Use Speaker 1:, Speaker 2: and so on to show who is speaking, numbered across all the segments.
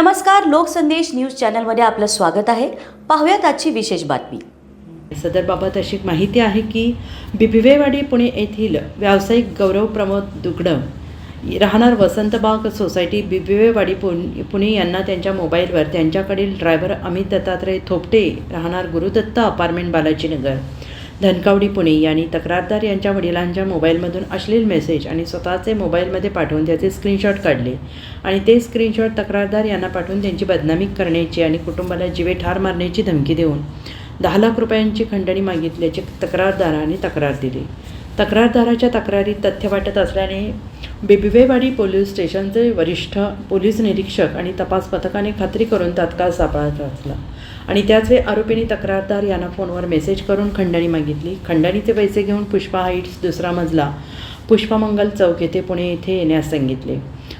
Speaker 1: नमस्कार लोकसंदेश न्यूज चॅनलमध्ये आपलं स्वागत आहे. पाहूयात आजची विशेष बातमी.
Speaker 2: सदरबाबत अशी माहिती आहे की बिबिवेवाडी पुणे येथील व्यावसायिक गौरव प्रमोद दुगडं राहणार वसंतबाग सोसायटी बिबिवेवाडी पुण पुणे यांना त्यांच्या मोबाईलवर त्यांच्याकडील ड्रायव्हर अमित दत्तात्रय थोपटे राहणार गुरुदत्त अपार्टमेंट बालाजीनगर. धनकावडी पुणे यांनी तक्रारदार यांच्या वडिलांच्या मोबाईलमधून अश्लील मेसेज आणि स्वतःचे मोबाईलमध्ये पाठवून त्याचे स्क्रीनशॉट काढले आणि ते स्क्रीनशॉट तक्रारदार यांना पाठवून त्यांची बदनामी करण्याची आणि कुटुंबाला जीवे ठार मारण्याची धमकी देऊन दहा लाख रुपयांची खंडणी मागितल्याची तक्रारदाराने तक्रार दिली. तक्रारदाराच्या तक्रारीत तथ्य वाटत असल्याने बिबिवेवाडी पोलीस स्टेशनचे वरिष्ठ पोलीस निरीक्षक आणि तपास पथकाने खात्री करून तात्काळ सापळा रचला. आणि त्याचवेळी आरोपींनी तक्रारदार यांना फोनवर मेसेज करून खंडणी मागितली. खंडणीचे पैसे घेऊन पुष्पा हाईट्स दुसरा मजला पुष्पमंगल चौक येथे पुणे येथे येण्यास सांगितले.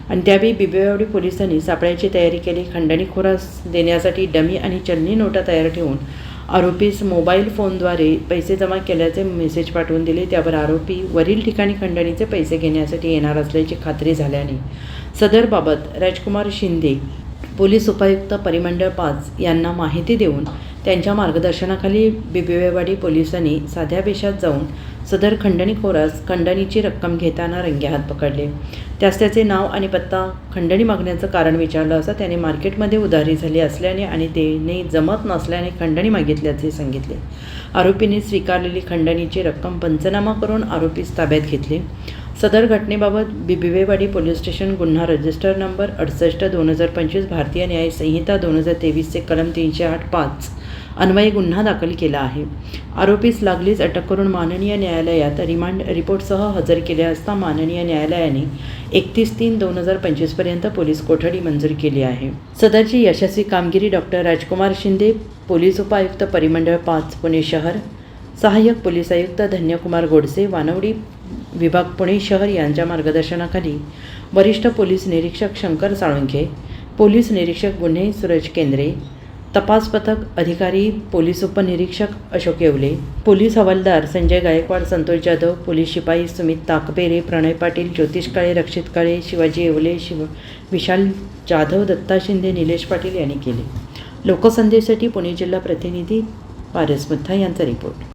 Speaker 2: आणि त्यावेळी बिबिवेवाडी पोलिसांनी सापळ्याची तयारी केली. खंडणीखोरास देण्यासाठी डमी आणि चलनी नोटा तयार ठेवून आरोपीस मोबाईल फोनद्वारे पैसे जमा केल्याचे मेसेज पाठवून दिले. त्यावर आरोपी वरील ठिकाणी खंडणीचे पैसे घेण्यासाठी येणार असल्याची खात्री झाल्याने सदरबाबत राजकुमार शिंदे पोलीस उपायुक्त परिमंडळ पाच यांना माहिती देऊन त्यांच्या मार्गदर्शनाखाली बिबिवेवाडी पोलिसांनी साध्या वेशात जाऊन सदर खंडणीखोरास खंडणीची रक्कम घेताना रंगेहात पकडले. त्यास त्याचे नाव आणि पत्ता खंडणी मागण्याचं कारण विचारलं असता त्याने मार्केटमध्ये उधारी झाली असल्याने आणि देणे जमत नसल्याने खंडणी मागितल्याचे सांगितले. आरोपीने स्वीकारलेली खंडणीची रक्कम पंचनामा करून आरोपीस ताब्यात घेतले. सदर घटनेबाबत बिबिवेवाडी पोलीस स्टेशन गुन्हा रजिस्टर नंबर अडुसष्ट दोन हजार पंचवीस भारतीय न्याय संहिता दोन हजार तेवीसचे कलम तीनशे आठ पाच. अन्वये गुन्हा दाखल केला आहे. आरोपीस लागलीच अटक करून माननीय न्यायालयात रिमांड रिपोर्टसह हजर केले असता माननीय न्यायालयाने एकतीस तीन दोन हजार पंचवीसपर्यंत पोलीस कोठडी मंजूर केली आहे. सदरची यशस्वी कामगिरी डॉक्टर राजकुमार शिंदे पोलीस उपायुक्त परिमंडळ पाच पुणे शहर सहाय्यक पोलीस आयुक्त धन्यकुमार गोडसे वानवडी विभाग पुणे शहर यांच्या मार्गदर्शनाखाली वरिष्ठ पोलीस निरीक्षक शंकर साळुंखे पोलीस निरीक्षक गुन्हे सूरज केंद्रे तपास पथक अधिकारी पोलीस उपनिरीक्षक अशोक येवले पोलीस हवालदार संजय गायकवाड संतोष जाधव पोलीस शिपाई सुमित ताकपेरे प्रणय पाटील ज्योतिष काळे रक्षित काळे शिवाजी येवले शिव विशाल जाधव दत्ता शिंदे निलेश पाटील यांनी केले. लोकसंदेशसाठी पुणे जिल्हा प्रतिनिधी पारस मुथा यांचा रिपोर्ट